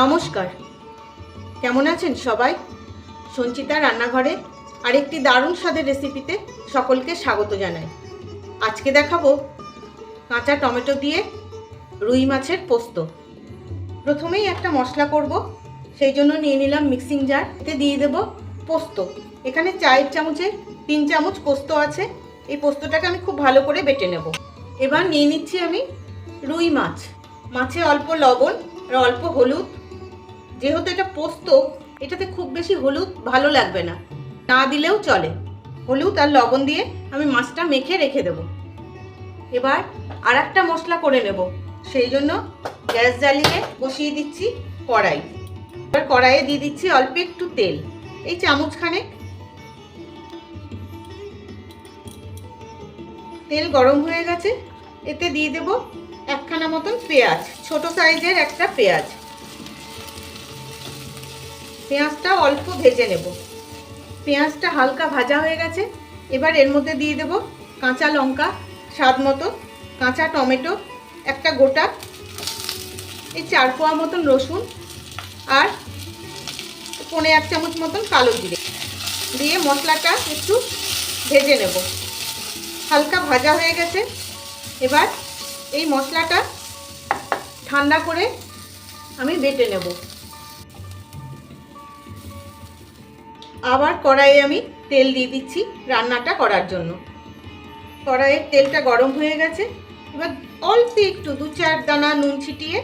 নমস্কার। কেমন আছেন সবাই? সঞ্চিতা রান্নাঘরে আরেকটি দারুণ স্বাদের রেসিপিতে সকলকে স্বাগত জানাই। আজকে দেখাবো কাঁচা টমেটো দিয়ে রুই মাছের পোস্ত। প্রথমেই একটা মশলা করব, সেই জন্য নিয়ে নিলাম মিক্সিং জার এতে দিয়ে দেব পোস্ত। এখানে চায়ের চামচে তিন চামচ পোস্ত আছে, এই পোস্তটাকে আমি খুব ভালো করে বেটে নেব। এবার নিয়ে নিচ্ছি আমি রুই মাছ। মাছে অল্প লবণ আর অল্প হলুদ যেহেতু এটা পোস্ত, এটাতে খুব বেশি হলুদ ভালো লাগবে না। না দিলেও চলে। হলুদ আর লবণ দিয়ে আমি মাছটা মেখে রেখে দেব। এবার আর একটা মশলা করে নেব। সেই জন্য গ্যাস জ্বালিয়ে বসিয়ে দিচ্ছি কড়াই। এবার কড়াইয়ে দিয়ে দিচ্ছি অল্প একটু তেল। এই চামচখানেক তেল গরম হয়ে গেছে। এতে দিয়ে দেব একখানা মতন পেঁয়াজ। ছোট সাইজের একটা পেঁয়াজ। পেঁয়াজটা অল্প ভেজে নেব। পেঁয়াজটা হালকা ভাজা হয়ে গেছে। এবার এর মধ্যে দিয়ে দেব কাঁচা লঙ্কা, স্বাদ মতো, কাঁচা টমেটো, একটা গোটা, এই চার পোয়া মতন রসুন আর পনে এক চামচ মতন কালো জিরে দিয়ে মশলাটা একটু ভেজে নেব। হালকা ভাজা হয়ে গেছে। এবার এই মশলাটা ঠান্ডা করে আমি বেটে নেব। আবার কড়াইয়ে আমি তেল দিয়ে দিচ্ছি রান্নাটা করার জন্য। কড়াইয়ের তেলটা গরম হয়ে গেছে। এবার অল্প একটু, দু চার দানা নুন ছিটিয়ে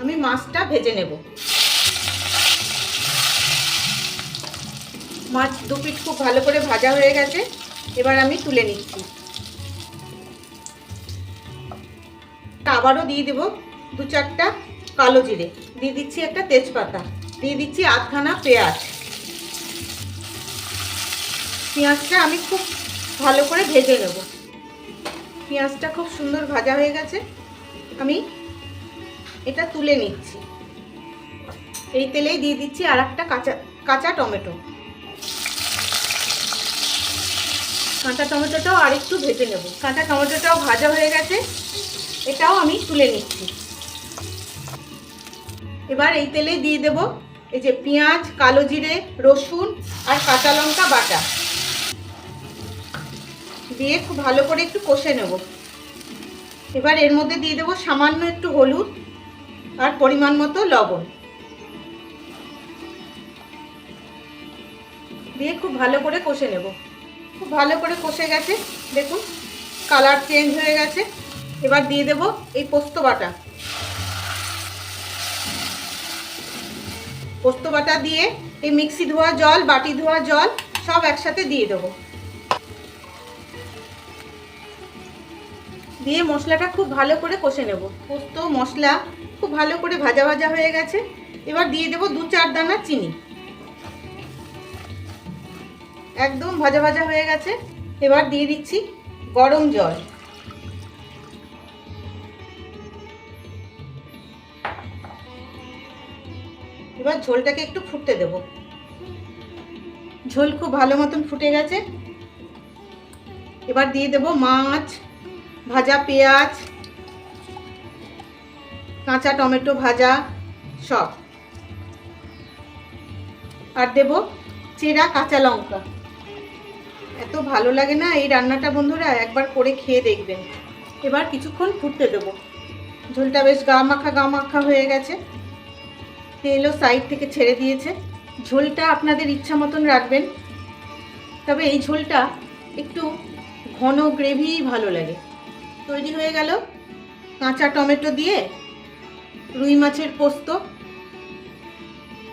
আমি মাছটা ভেজে নেব। মাছ দু পিঠ খুব ভালো করে ভাজা হয়ে গেছে। এবার আমি তুলে নিচ্ছি। আবারও দিয়ে দেব দু চারটা কালো জিরে। দিয়ে দিচ্ছি একটা তেজপাতা, দিয়ে দিচ্ছি আধখানা পেঁয়াজ। পেঁয়াজটা আমি খুব ভালো করে ভেজে নেব। পেঁয়াজটা খুব সুন্দর ভাজা হয়ে গেছে। আমি এটা তুলে নিচ্ছি। এই তেলেই দিয়ে দিচ্ছি আর একটা কাঁচা কাঁচা টমেটো। কাঁচা টমেটোটাও আরেকটু ভেজে নেব। কাঁচা টমেটোটাও ভাজা হয়ে গেছে। এটাও আমি তুলে নিচ্ছি। এবার এই তেলে দিয়ে দেব এই যে পেঁয়াজ, কালো জিরে, রসুন আর কাঁচা লঙ্কা বাটা। দিয়ে খুব ভালো করে একটু কষে নেব। এবার এর মধ্যে দিয়ে দেবো সামান্য একটু হলুদ আর পরিমাণ মতো লবণ। দিয়ে খুব ভালো করে কষে নেব। খুব ভালো করে কষে গেছে। দেখুন, কালার চেঞ্জ হয়ে গেছে। এবার দিয়ে দেব এই পোস্ত বাটা। পোস্ত বাটা দিয়ে, এই মিক্সি ধোয়া জল, বাটি ধোয়া জল, সব একসাথে দিয়ে দেবো। দিয়ে মশলাটা খুব ভালো করে কষে নেব। পোস্ত, মশলা খুব ভালো করে ভাজা ভাজা হয়ে গেছে। এবার দিয়ে দেব দু চার দানা চিনি। একদম ভাজা ভাজা হয়ে গেছে। এবার দিয়ে দিচ্ছি গরম জল। এবার ঝোলটাকে একটু ফুটতে দেব। ঝোল খুব ভালো মতন ফুটে গেছে। এবার দিয়ে দেব মাছ, ভাজা পেঁয়াজ, কাঁচা টমেটো ভাজা, সব। আর দেব চেরা কাঁচা লঙ্কা। এত ভালো লাগে না এই রান্নাটা বন্ধুরা, একবার করে খেয়ে দেখবেন। এবার কিছুক্ষণ ফুটতে দেব। ঝোলটা বেশ গা মাখা গা মাখা হয়ে গেছে। তেলও সাইড থেকে ছেড়ে দিয়েছে। ঝোলটা আপনাদের ইচ্ছা মতন রাখবেন। তবে এই ঝোলটা একটু ঘন গ্রেভি ভালো লাগে। তৈরি হয়ে গেল। কাঁচা টমেটো দিয়ে রুই মাছের পোস্ত।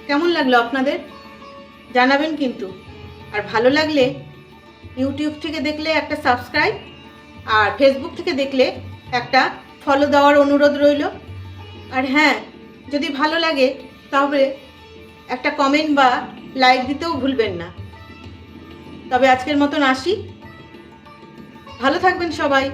কেমন লাগল আপনাদের? জানাবেন কিন্তু। আর ভালো লাগলে ইউটিউব থেকে দেখলে একটা সাবস্ক্রাইব আর ফেসবুক থেকে দেখলে একটা ফলো দেওয়ার অনুরোধ রইল। আর হ্যাঁ যদি ভালো লাগে তবে একটা কমেন্ট বা লাইক দিতেও ভুলবেন না। তবে আজকের মতন আসি। ভালো থাকবেন সবাই।